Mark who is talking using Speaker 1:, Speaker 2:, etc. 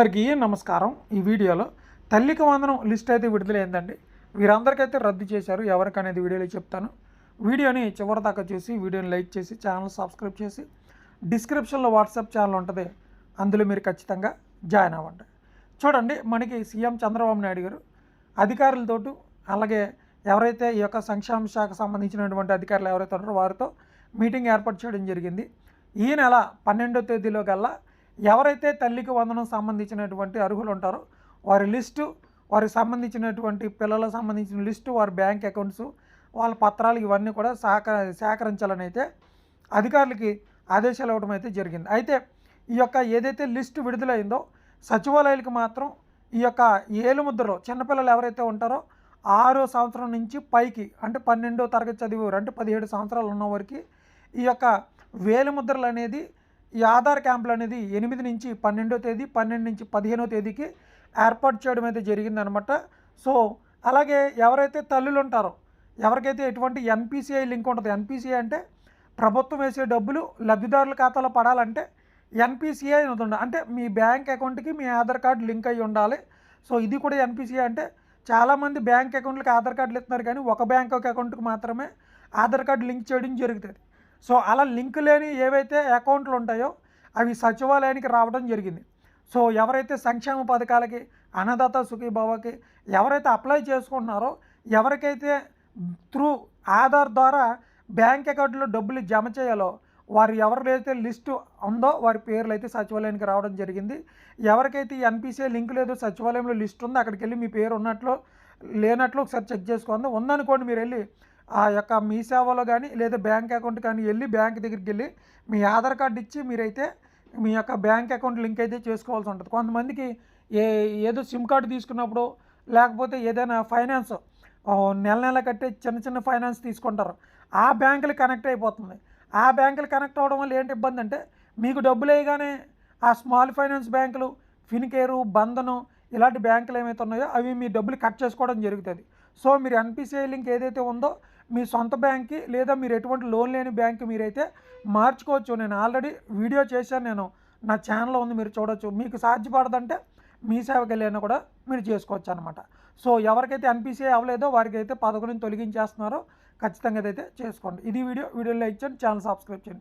Speaker 1: అందరికీ నమస్కారం. ఈ వీడియోలో తల్లికి వందనం లిస్ట్ అయితే విడుదలైందండి. వీరందరికైతే రద్దు చేశారు. ఎవరికనేది వీడియోలో చెప్తాను. వీడియోని చివరి దాకా చూసి వీడియోని లైక్ చేసి ఛానల్ సబ్స్క్రైబ్ చేసి డిస్క్రిప్షన్లో వాట్సాప్ ఛానల్ ఉంటుంది. అందులో మీరు ఖచ్చితంగా జాయిన్ అవ్వండి. చూడండి మనకి సీఎం చంద్రబాబు నాయుడు గారు అధికారులతోటి అలాగే ఎవరైతే ఈ యొక్క సంక్షేమ శాఖ సంబంధించినటువంటి అధికారులు ఎవరైతే ఉన్నారో వారితో మీటింగ్ ఏర్పాటు చేయడం జరిగింది. ఈ నెల పన్నెండో తేదీలో కల్లా ఎవరైతే తల్లికి వందనం సంబంధించినటువంటి అర్హులు ఉంటారో వారి లిస్టు వారికి సంబంధించినటువంటి పిల్లలకు సంబంధించిన లిస్టు వారి బ్యాంక్ అకౌంట్స్ వాళ్ళ పత్రాలు ఇవన్నీ కూడా సహక సేకరించాలని అయితే అధికారులకి ఆదేశాలు ఇవ్వడం అయితే జరిగింది. అయితే ఈ యొక్క ఏదైతే లిస్టు విడుదలైందో సచివాలయాలకు మాత్రం ఈ యొక్క ఏలుముద్రలో చిన్నపిల్లలు ఎవరైతే ఉంటారో ఆరో సంవత్సరం నుంచి పైకి అంటే పన్నెండో తరగతి చదివేవారు అంటే పదిహేడు సంవత్సరాలు ఉన్న వారికి ఈ యొక్క వేలుముద్రలు అనేది ఈ ఆధార్ క్యాంపులు అనేది ఎనిమిది నుంచి పన్నెండో తేదీ పన్నెండు నుంచి పదిహేనో తేదీకి ఏర్పాటు చేయడం అయితే జరిగిందనమాట సో అలాగే ఎవరైతే తల్లులు ఉంటారో ఎవరికైతే ఎటువంటి ఎన్పిసిఐ లింక్ ఉంటుంది ఎన్పిసిఐ అంటే ప్రభుత్వం వేసే డబ్బులు లబ్ధిదారుల ఖాతాలో పడాలంటే ఎన్పిసిఐ అని అంటే మీ బ్యాంక్ అకౌంట్కి మీ ఆధార్ కార్డు లింక్ అయ్యి ఉండాలి. సో ఇది కూడా ఎన్పిసిఐ అంటే చాలామంది బ్యాంక్ అకౌంట్లకు ఆధార్ కార్డులు ఇస్తున్నారు కానీ ఒక బ్యాంక్ అకౌంట్కి మాత్రమే ఆధార్ కార్డు లింక్ చేయడం జరుగుతుంది. సో అలా లింక్ లేని ఏవైతే అకౌంట్లు ఉంటాయో అవి సచివాలయానికి రావడం జరిగింది. సో ఎవరైతే సంక్షేమ పథకాలకి అన్నదాత సుఖీభావకి ఎవరైతే అప్లై చేసుకుంటున్నారో ఎవరికైతే త్రూ ఆధార్ ద్వారా బ్యాంక్ అకౌంట్లో డబ్బులు జమ చేయాలో వారు ఎవరికైతే లిస్టు ఉందో వారి పేర్లు అయితే సచివాలయానికి రావడం జరిగింది. ఎవరికైతే ఈ ఎన్పిసిఐ లింక్ లేదో సచివాలయంలో లిస్ట్ ఉందో అక్కడికి వెళ్ళి మీ పేరు ఉన్నట్లు లేనట్లు ఒకసారి చెక్ చేసుకోండి ఉందనుకోండి మీరు వెళ్ళి ఆ యొక్క మీ సేవలో కానీ లేదా బ్యాంక్ అకౌంట్ కానీ వెళ్ళి బ్యాంక్ దగ్గరికి వెళ్ళి మీ ఆధార్ కార్డు ఇచ్చి మీరైతే మీ యొక్క బ్యాంక్ అకౌంట్ లింక్ అయితే చేసుకోవాల్సి ఉంటుంది. కొంతమందికి ఏ ఏదో సిమ్ కార్డు తీసుకున్నప్పుడు లేకపోతే ఏదైనా ఫైనాన్స్ నెల నెల కట్టే చిన్న చిన్న ఫైనాన్స్ తీసుకుంటారు. ఆ బ్యాంకులు కనెక్ట్ అయిపోతుంది. ఆ బ్యాంకులు కనెక్ట్ అవ్వడం వల్ల ఏంటి ఇబ్బంది అంటే మీకు డబ్బులు వేయగానే ఆ స్మాల్ ఫైనాన్స్ బ్యాంకులు ఫిన్కేరు బంధను ఇలాంటి బ్యాంకులు ఏమైతే ఉన్నాయో అవి మీ డబ్బులు కట్ చేసుకోవడం జరుగుతుంది. సో మీరు ఎన్పిసిఐ లింక్ ఏదైతే ఉందో మీ సొంత బ్యాంక్కి లేదా మీరు ఎటువంటి లోన్ లేని బ్యాంక్ మీరైతే మార్చుకోవచ్చు. నేను ఆల్రెడీ వీడియో చేశాను నేను. నా ఛానల్లో ఉంది మీరు చూడొచ్చు. మీకు సాధ్యపడదంటే మీ సేవకి వెళ్ళినా కూడా మీరు చేసుకోవచ్చు అనమాట సో ఎవరికైతే ఎన్పిసిఐ అవ్వలేదో వారికి అయితే పదకొండుని తొలగించేస్తున్నారో. ఖచ్చితంగా అయితే చేసుకోండి. ఇది వీడియో వీడియో లైక్ చేయండి ఛానల్ సబ్స్క్రైబ్ చేయండి.